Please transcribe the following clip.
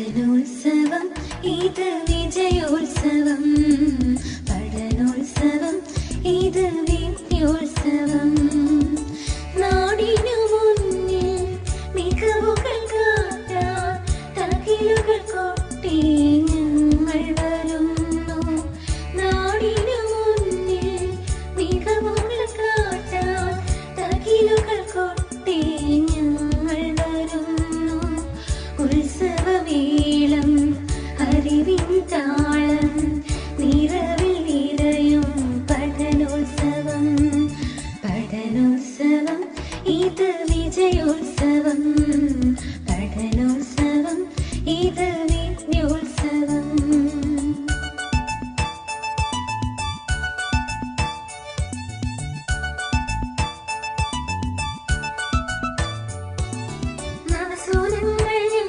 പഠനോത്സവം ഇത് വിജയോത്സവം. പഠനോത്സവം ഇത് വിദ്യോത്സവം ഇത് വിജയോത്സവം പഠനോത്സവം ഇത്